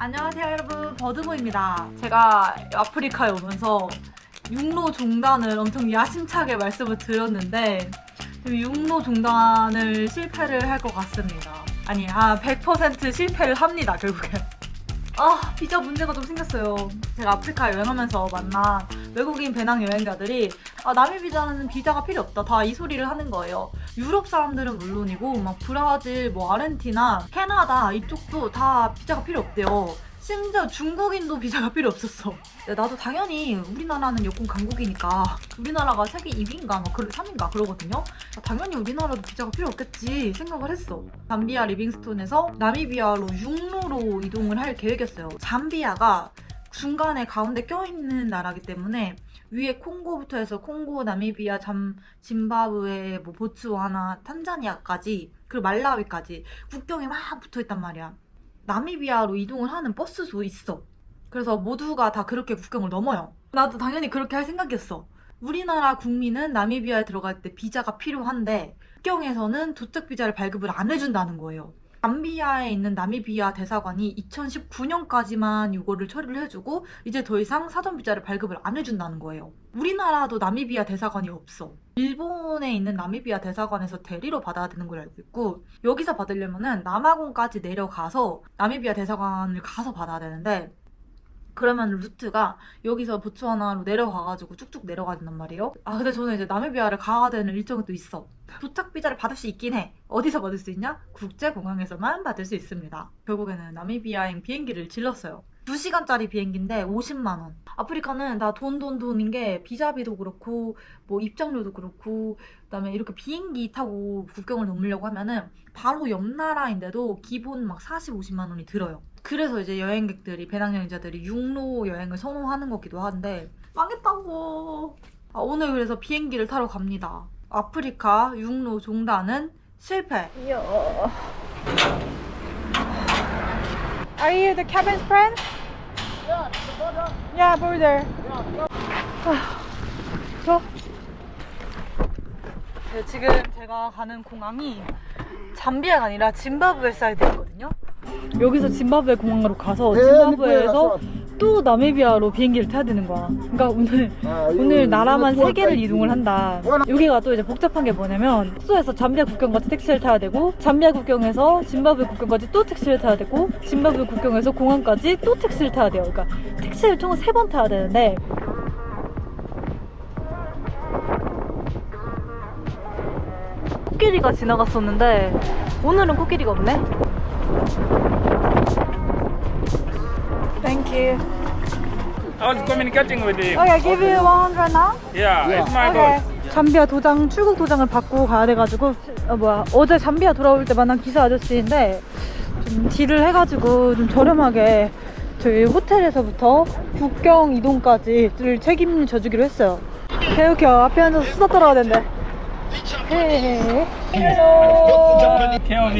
안녕하세요 여러분. 버드보입니다. 제가 아프리카에 오면서 육로 종단을 엄청 야심차게 말씀을 드렸는데 육로 종단을 실패를 할 것 같습니다. 아니 아 100% 실패를 합니다 결국엔. 아 비자 문제가 좀 생겼어요. 제가 아프리카 여행하면서 만난 외국인 배낭 여행자들이 아 남미 비자는 비자가 필요 없다. 다 이 소리를 하는 거예요. 유럽 사람들은 물론이고 막 브라질 뭐 아르헨티나 캐나다 이쪽도 다 비자가 필요 없대요. 심지어 중국인도 비자가 필요 없었어. 야, 나도 당연히 우리나라는 여권 강국이니까 우리나라가 세계 2위인가 막 3위인가 그러거든요. 아, 당연히 우리나라도 비자가 필요 없겠지 생각을 했어. 잠비아 리빙스톤에서 나미비아로 육로로 이동을 할 계획이었어요. 잠비아가 중간에 가운데 껴있는 나라기 때문에 위에 콩고부터 해서 콩고, 나미비아, 잠, 짐바브웨, 뭐 보츠와나, 탄자니아까지 그리고 말라위까지 국경에 막 붙어있단 말이야. 나미비아로 이동을 하는 버스도 있어. 그래서 모두가 다 그렇게 국경을 넘어요. 나도 당연히 그렇게 할 생각이었어. 우리나라 국민은 나미비아에 들어갈 때 비자가 필요한데 국경에서는 도착 비자를 발급을 안 해준다는 거예요. 잠비아에 있는 나미비아 대사관이 2019년까지만 이거를 처리를 해주고 이제 더 이상 사전 비자를 발급을 안 해준다는 거예요. 우리나라도 나미비아 대사관이 없어. 일본에 있는 나미비아 대사관에서 대리로 받아야 되는 걸 알고 있고 여기서 받으려면은 남아공까지 내려가서 나미비아 대사관을 가서 받아야 되는데 그러면 루트가 여기서 보츠와나로 내려가가지고 쭉쭉 내려가야 된단 말이에요. 아 근데 저는 이제 나미비아를 가야 되는 일정이 또 있어. 도착 비자를 받을 수 있긴 해. 어디서 받을 수 있냐? 국제공항에서만 받을 수 있습니다. 결국에는 나미비아행 비행기를 질렀어요. 2시간짜리 비행기인데 50만 원. 아프리카는 다 돈 돈 돈인 게 비자비도 그렇고 뭐 입장료도 그렇고 그다음에 이렇게 비행기 타고 국경을 넘으려고 하면은 바로 옆 나라인데도 기본 막 40, 50만 원이 들어요. 그래서 이제 여행객들이 배낭여행자들이 육로 여행을 선호하는 거기도 한데 망했다고. 아, 오늘 그래서 비행기를 타러 갑니다. 아프리카 육로 종단은 실패. Are you the cabin's friend? Yeah, border. 저 네, 지금 제가 가는 공항이 잠비아가 아니라 짐바브웨 사이드거든요. 여기서 짐바브웨 공항으로 가서 짐바브웨에서 또 나미비아로 비행기를 타야 되는 거야. 그러니까 오늘 오늘 나라만 세 개를 이동을 한다. 여기가 또 이제 복잡한 게 뭐냐면 숙소에서 잠비아 국경까지 택시를 타야 되고 잠비아 국경에서 짐바브웨 국경까지 또 택시를 타야 되고 짐바브웨 국경에서 공항까지 또 택시를 타야 돼요. 그러니까 택시를 총 세 번 타야 되는데 코끼리가 지나갔었는데 오늘은 코끼리가 없네. Thank you. I was communicating with him. Okay, give you 100 now. Yeah, it's my Okay. boss. 잠비아 도장 출국 도장을 받고 가야 돼가지고 어, 뭐야 어제 잠비아 돌아올 때 만난 기사 아저씨인데 좀 딜을 해가지고 좀 저렴하게 저희 호텔에서부터 국경 이동까지를 책임져 주기로 했어요. 개웃겨 앞에 앉아서 수다 떨어야 된대. Hello. Tell.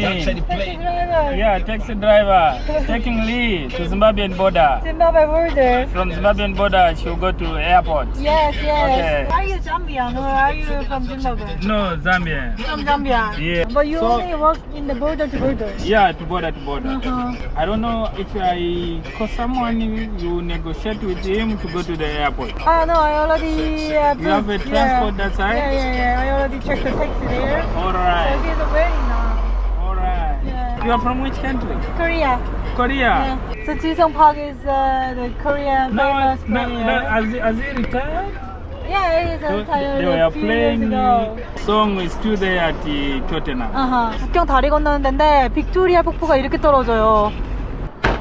Yeah, taxi driver taking Lee to Zimbabwean border. Zimbabwe border. From Zimbabwean border, she'll go to airport. Yes, yes. Okay. Are you Zambian or are you from Zimbabwe? No, Zambia. From Zambia. Yeah. But you so, only work in the border to border. Yeah, to border to border. Uh -huh. I don't know if I call someone you negotiate with him to go to the airport. Oh no, I already. Uh, you have a transport yeah. that side. Yeah, yeah, yeah. I already checked. Taxi there. So Alright, he's waiting now. alright. Yeah. You are from which country? Korea. Korea. Yeah. So Jisung Park is uh, the Korean No, famous no, Korea. no, has, he- has he retired? Yeah, he's They retired they a were few years playing ago. song is still there at the Tottenham. 아하. 국경 다리 건너는 데인데 빅토리아 폭포가 이렇게 떨어져요.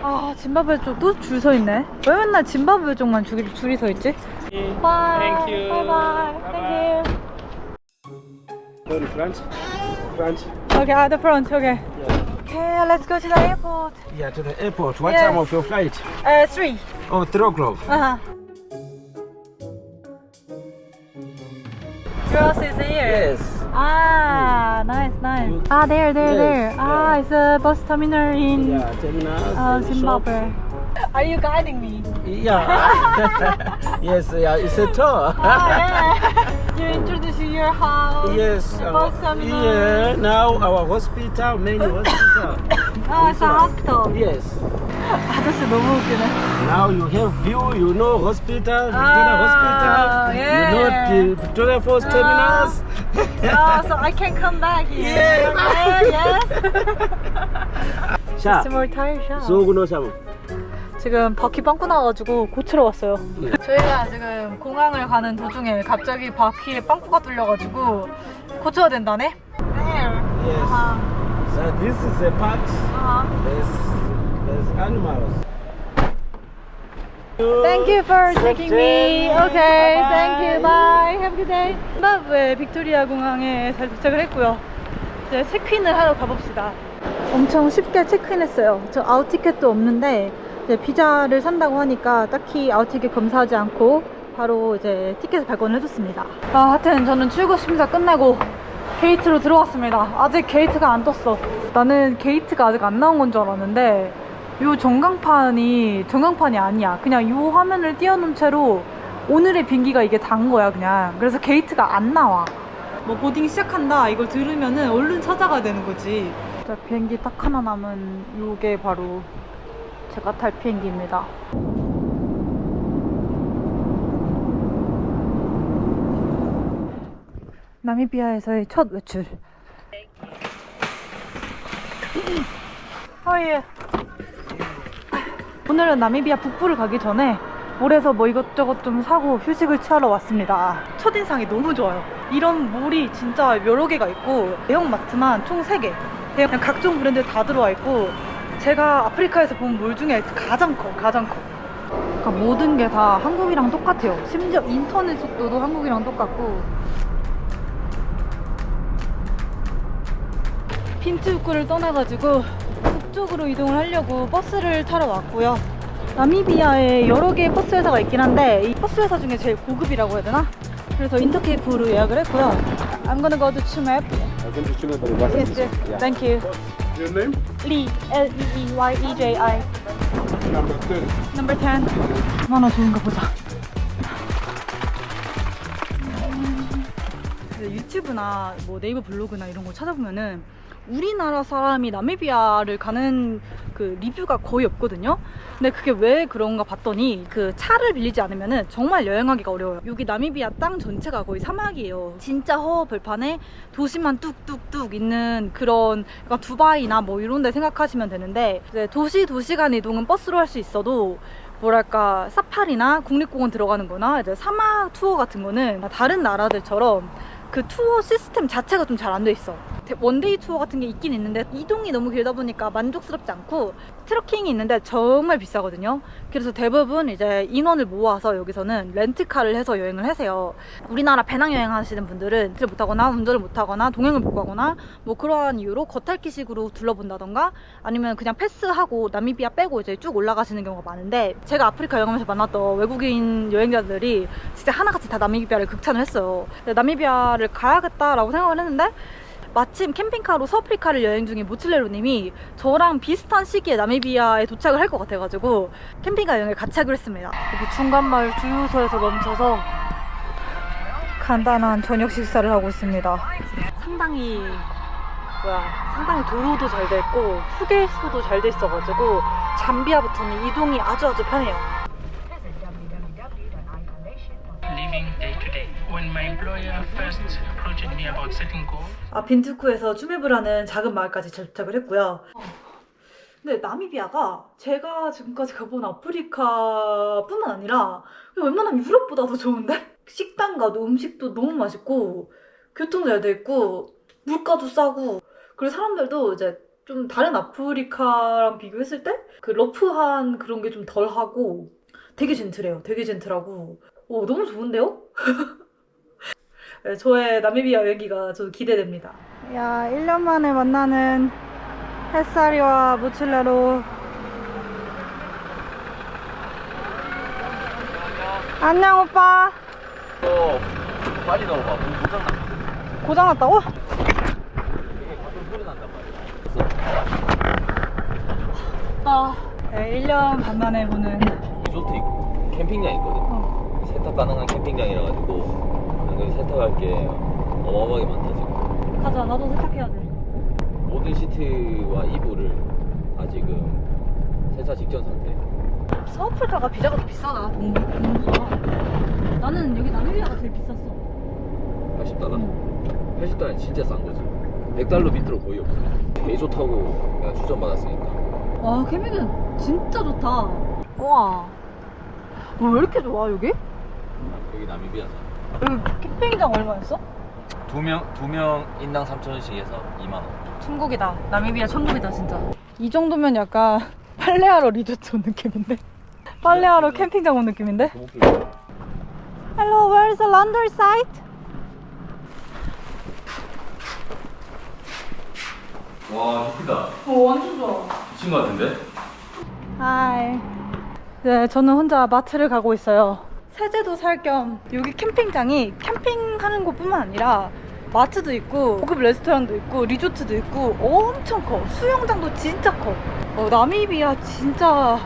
아, 짐바브웨 쪽도 줄 서 있네. 왜 맨날 짐바브웨 쪽만 줄, 줄이 서 있지? Bye. Thank you. Bye bye. Thank you. To France. France. Okay, at the front. Okay. Okay, let's go to the airport. Yeah, to the airport. What Yes. time of your flight? Uh, three. Oh, three o'clock. Uh huh. Girls is here. Yes. Ah, nice, nice. Ah, there, there, Yes, there. Ah, yeah. it's a bus terminal in Yeah, uh, Zimbabwe. Are you guiding me? Yeah. yes, yeah, it's a tour. Ah, yeah. you your house. yes. The uh, bus terminal. yeah, now our hospital, main hospital. Oh, it's a hospital. Yes. 아저씨 너무 웃기네. Now you have view, you know hospital, Victoria Ah, Hospital. yeah. You know the Victoria Falls terminus. Ah, so I can come back here. Yeah. yes. 샤. Small tire shop. 소구노 샤무. 지금 바퀴 빵꾸 나가지고 고치러 왔어요. 네. 저희가 지금 공항을 가는 도중에 갑자기 바퀴에 빵꾸가 뚫려가지고 고쳐야 된다네. Yes. 아하. So this is the park. 아하. There's, there's animals. Thank you for taking me. Okay, thank you. Bye. Have a good day. 짐바브웨 빅토리아 공항에 잘 도착을 했고요. 이제 체크인을 하러 가봅시다. 엄청 쉽게 체크인했어요. 저 아웃 티켓도 없는데 이제 비자를 산다고 하니까 딱히 아웃 티켓 검사하지 않고 바로 이제 티켓을 발권을 해줬습니다. 아, 하여튼 저는 출국 심사 끝내고 게이트로 들어왔습니다. 아직 게이트가 안 떴어. 나는 게이트가 아직 안 나온 건 줄 알았는데 요 전광판이 전광판이 아니야. 그냥 요 화면을 띄워놓은 채로 오늘의 비행기가 이게 단 거야 그냥. 그래서 게이트가 안 나와. 뭐 보딩 시작한다 이걸 들으면은 얼른 찾아가야 되는 거지. 자, 비행기 딱 하나 남은 요게 바로 제가 탈 비행기입니다. 나미비아에서의 첫 외출. 어, 예. 오늘은 나미비아 북부를 가기 전에 몰에서 뭐 이것저것 좀 사고 휴식을 취하러 왔습니다. 첫인상이 너무 좋아요. 이런 몰이 진짜 여러 개가 있고 대형 마트만 총 3개. 그냥 각종 브랜드 다 들어와 있고 제가 아프리카에서 본 몰 중에 가장 커, 가장 커. 그러니까 모든 게 다 한국이랑 똑같아요. 심지어 인터넷 속도도 한국이랑 똑같고 빈트우크를 떠나가지고 북쪽으로 이동을 하려고 버스를 타러 왔고요. 나미비아에 여러 개의 버스 회사가 있긴 한데 이 버스 회사 중에 제일 고급이라고 해야 되나? 그래서 인터케이프로 예약을 했고요. I'm gonna go to Chumep. Yes, yes. Thank you. Your name? Lee, L E E Y E J I. Number 10. Number 10. 얼마나 좋은가 보자. 그 유튜브나 뭐 네이버 블로그나 이런 거 찾아보면은 우리나라 사람이 나미비아를 가는 그 리뷰가 거의 없거든요. 근데 그게 왜 그런가 봤더니 그 차를 빌리지 않으면은 정말 여행하기가 어려워요. 여기 나미비아 땅 전체가 거의 사막이에요. 진짜 허허벌판에 도시만 뚝뚝뚝 있는 그런 약간 두바이나 뭐 이런 데 생각하시면 되는데 도시 도시 간 이동은 버스로 할 수 있어도 뭐랄까 사파리나 국립공원 들어가는 거나 이제 사막 투어 같은 거는 다른 나라들처럼 그 투어 시스템 자체가 좀 잘 안 돼 있어. 대- 원데이 투어 같은 게 있긴 있는데 이동이 너무 길다 보니까 만족스럽지 않고 트러킹이 있는데 정말 비싸거든요. 그래서 대부분 이제 인원을 모아서 여기서는 렌트카를 해서 여행을 하세요. 우리나라 배낭여행 하시는 분들은 렌트를 못하거나 운전을 못하거나 동행을 못 가거나 뭐 그러한 이유로 겉핥기식으로 둘러본다던가 아니면 그냥 패스하고 나미비아 빼고 이제 쭉 올라가시는 경우가 많은데 제가 아프리카 여행하면서 만났던 외국인 여행자들이 진짜 하나같이 다 나미비아를 극찬을 했어요. 나미비아를 가야겠다라고 생각을 했는데 마침 캠핑카로 서아프리카를 여행 중인 모칠레로님이 저랑 비슷한 시기에 나미비아에 도착을 할 것 같아가지고 캠핑카 여행을 같이 하기로 했습니다. 여기 중간마을 주유소에서 멈춰서 간단한 저녁 식사를 하고 있습니다. 상당히 뭐야 상당히 도로도 잘 돼 있고 휴게소도 잘 돼 있어가지고 잠비아부터는 이동이 아주 아주 편해요. 아 빈투크에서 추메브라는 작은 마을까지 도착을 했고요. 근데 나미비아가 제가 지금까지 가본 아프리카뿐만 아니라 웬만하면 유럽보다 더 좋은데? 식당 가도 음식도 너무 맛있고 교통도 잘돼 있고 물가도 싸고 그리고 사람들도 이제 좀 다른 아프리카랑 비교했을 때 그 러프한 그런 게 좀 덜하고 되게 젠틀해요. 되게 젠틀하고 오 너무 좋은데요? 네, 저의 나미비아 여행기가 저도 기대됩니다. 야, 1년 만에 만나는 햇살이와 모칠레로. 안녕, 오빠. 어, 빨리 넣어봐. 문 고장 나. 고장났다고? 소리 난단 말이야. 아, 네, 1년 반 만에 보는. 리조트 있고 캠핑장 있거든. 어, 세탁 가능한 캠핑장이라 가지고 여기 세탁할 게 어마어마하게 많다 지금. 가자, 나도 세탁해야 돼. 모든 시트와 이불을 다 지금 세차 직전 상태. 서아프리카가 비자가 더 비싸다. 동- 동부가. 나는 여기 나미비아가 제일 비쌌어. 80달러? 80달러는 진짜 싼 거지. 100달러 밑으로 거의 없어. 개 좋다고 내가 추천 받았으니까. 와 캠핑은 진짜 좋다. 와. 뭐왜 이렇게 좋아 여기? 여기 나미비아잖아. 여기 캠핑장 얼마였어? 두 명, 두 명 인당 3,000원씩 해서 2만 원. 천국이다. 나미비아 천국이다 진짜. 이 정도면 약간 빨래하러 리조트 온 느낌인데? 빨래하러 캠핑장 온 느낌인데? Hello, where's the laundry site? 와, 좋다. 오 완전 좋아. 미친 거 같은데? 하이. 네, 저는 혼자 마트를 가고 있어요. 세제도 살 겸 여기 캠핑장이 캠핑하는 곳뿐만 아니라 마트도 있고 고급 레스토랑도 있고 리조트도 있고 엄청 커. 수영장도 진짜 커. 어, 나미비아 진짜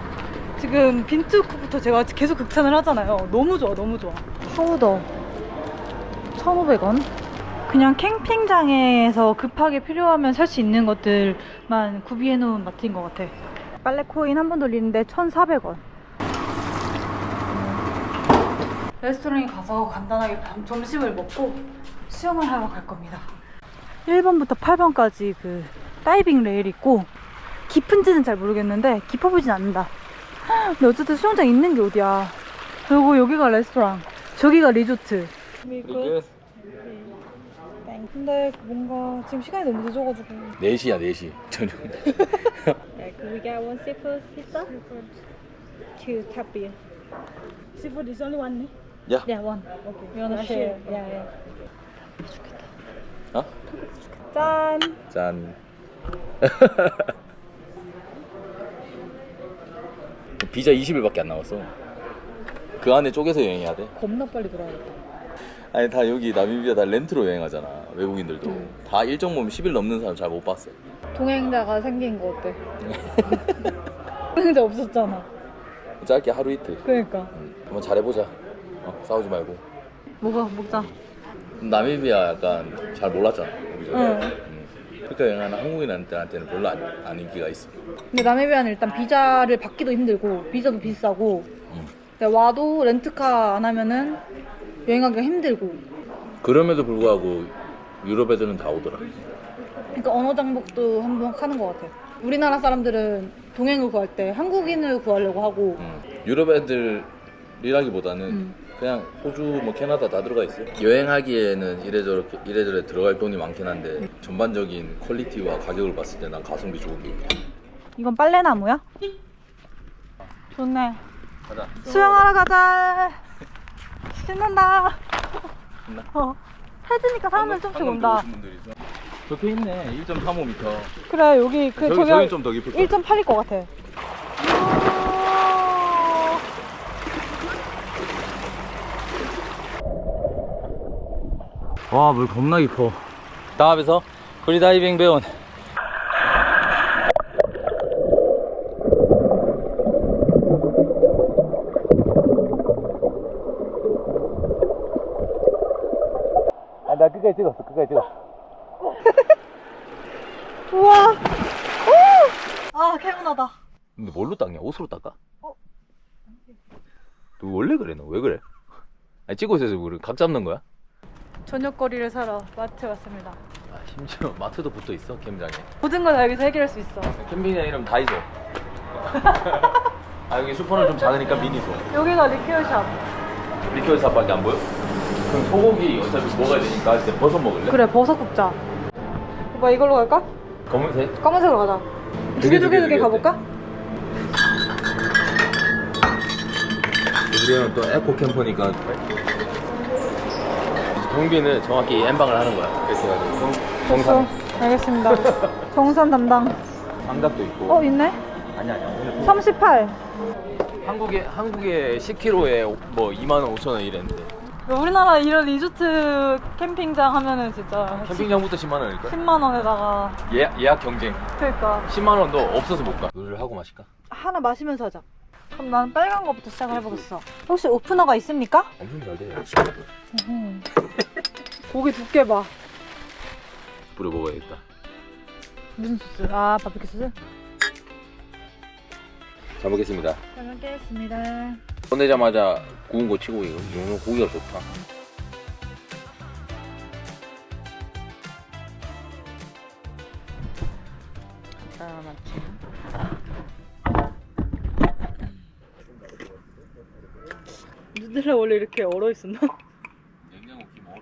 지금 빈투크부터 제가 계속 극찬을 하잖아요. 너무 좋아, 너무 좋아. 파우더 1,500원. 그냥 캠핑장에서 급하게 필요하면 살 수 있는 것들만 구비해 놓은 마트인 것 같아. 빨래 코인 한 번 돌리는데 1,400원. 레스토랑에 가서 간단하게 밤 점심을 먹고 수영을 하러 갈 겁니다. 1번부터 8번까지 그 다이빙 레일 있고 깊은지는 잘 모르겠는데 깊어 보진 않는다. 근데 어쨌든 수영장 있는 게 어디야. 그리고 여기가 레스토랑, 저기가 리조트. 끝. 근데 뭔가 지금 시간이 너무 늦어가지고 4시야, 4시. 저녁. Can we get one seafood pizza? Two tap beer. Seafood is only one. 야. Yeah, one. Okay. You wanna share? Yeah, yeah. 어? 짠! 짠. 비자 20일밖에 안 남았어. 그 안에 쪼개서 여행해야 돼. 겁나 빨리 돌아야겠다. 아니 다 여기 나미비아 다 렌트로 여행하잖아. 외국인들도 다 일정 보면 10일 넘는 사람 잘 못 봤어. 동행자가 생긴 거 어때? 동행자 없었잖아. 짧게 하루 이틀. 그러니까. 응. 한번 잘해보자. 어, 싸우지 말고. 뭐가 먹자. 나미비아 약간 잘 몰랐잖아. 여기저기. 응. 응. 그러니까 여행하는 한국인한테는 별로 안, 안 인기가 있어. 근데 나미비아는 일단 비자를 받기도 힘들고 비자도 비싸고 응. 근데 와도 렌트카 안 하면은 여행하기가 힘들고 그럼에도 불구하고 유럽 애들은 다 오더라. 그러니까 언어 장벽도 한번 하는 것 같아. 우리나라 사람들은 동행을 구할 때 한국인을 구하려고 하고 응. 유럽 애들이라기보다는 음. 그냥 호주, 뭐 캐나다 다 들어가 있어. 여행하기에는 이래저래 이래저래 들어갈 돈이 많긴 한데 전반적인 퀄리티와 가격을 봤을 때 난 가성비 좋은 게. 이건 빨래나무야? 좋네. 가자. 수영하러 가자. 신난다. 신나? 어. 해지니까 사람들 좀씩 온다. 적혀 있네. 1.35m. 그래 여기 그 저기 저기 저기 좀더 깊을 거야. 1.8일 것 같아. 와, 물 겁나 깊어. 다음에서 프리다이빙 배운 아, 나 끝까지 찍었어. 끝까지 찍었어. 우와. 오! 아 개운하다. 근데 뭘로 닦냐? 옷으로 닦아? 어? 너 원래 그래? 너 왜 그래? 아니, 찍고 있어서 우리 각 잡는 거야? 저녁거리를 사러 마트 왔습니다. 아, 심지어 마트도 붙어 있어, 캠장에. 모든 걸 다 여기서 해결할 수 있어. 캠핑장 이름 다이소. 아, 여기 슈퍼는 좀 작으니까 미니소. 여기가 리퀘어샵. 리퀘어 샵밖에 안 보여? 그럼 소고기 어차피 먹어야 되니까 이제 버섯 먹을래? 그래 버섯 굽자. 오빠 이걸로 갈까? 검은색? 검은색으로 가자. 두 개 두 개 두 개 가볼까? 우리는 또 에코 캠퍼니까 경비는 정확히 엠방을 하는 거야. 그렇게 해가지고 정, 됐어. 알겠습니다. 정산 담당. 장갑도 있고. 어 있네. 아니 아니야. 오늘 38. 한국에 한국에 10kg에 뭐 2만 원 5천 원 이랬는데 우리나라 이런 리조트 캠핑장 하면은 진짜 캠핑장부터 10만 원일걸? 10만 원에다가 예약, 예약 경쟁. 그러니까 10만 원도 없어서 못 가. 물을 하고 마실까? 하나 마시면서 하자. 그럼 난 빨간 거부터 시작을 해보겠어. 혹시 오프너가 있습니까? 엄청 잘 돼. 음. 고기 두께 봐. 뿌려 먹어야겠다. 무슨 소스? 아 바비큐 소스? 잘 먹겠습니다. 잘 먹겠습니다. 보내자마자 구운 거 치고 이거 용로 고기가 좋다. 누들라 원래 이렇게 얼어 있었나? 냉장고 김 얼어.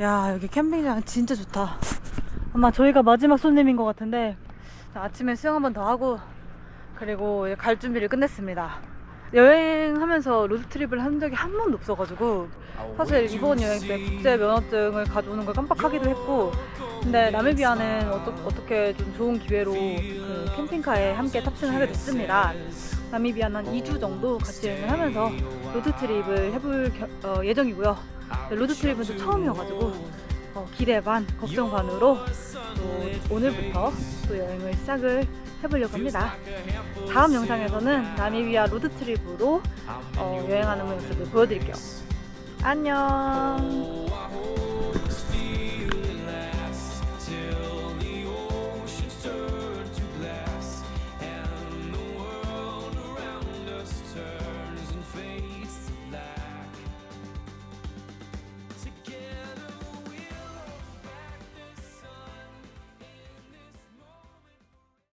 야 여기 캠핑장 진짜 좋다. 아마 저희가 마지막 손님인 것 같은데 아침에 수영 한 번 더 하고 그리고 이제 갈 준비를 끝냈습니다. 여행하면서 로드트립을 한 적이 한 번도 없어가지고 사실 이번 여행 때 국제 면허증을 가져오는 걸 깜빡하기도 했고 근데 나미비아는 어떠, 어떻게 좀 좋은 기회로 그 캠핑카에 함께 탑승을 하게 됐습니다. 나미비아는 한 2주 정도 같이 여행을 하면서 로드 트립을 해볼 겨- 어, 예정이고요. 로드 트립은 또 처음이어가지고 어, 기대 반, 걱정 반으로 또 오늘부터 또 여행을 시작을 해보려고 합니다. 다음 영상에서는 나미비아 로드 트립으로 어, 여행하는 모습을 보여드릴게요. 안녕!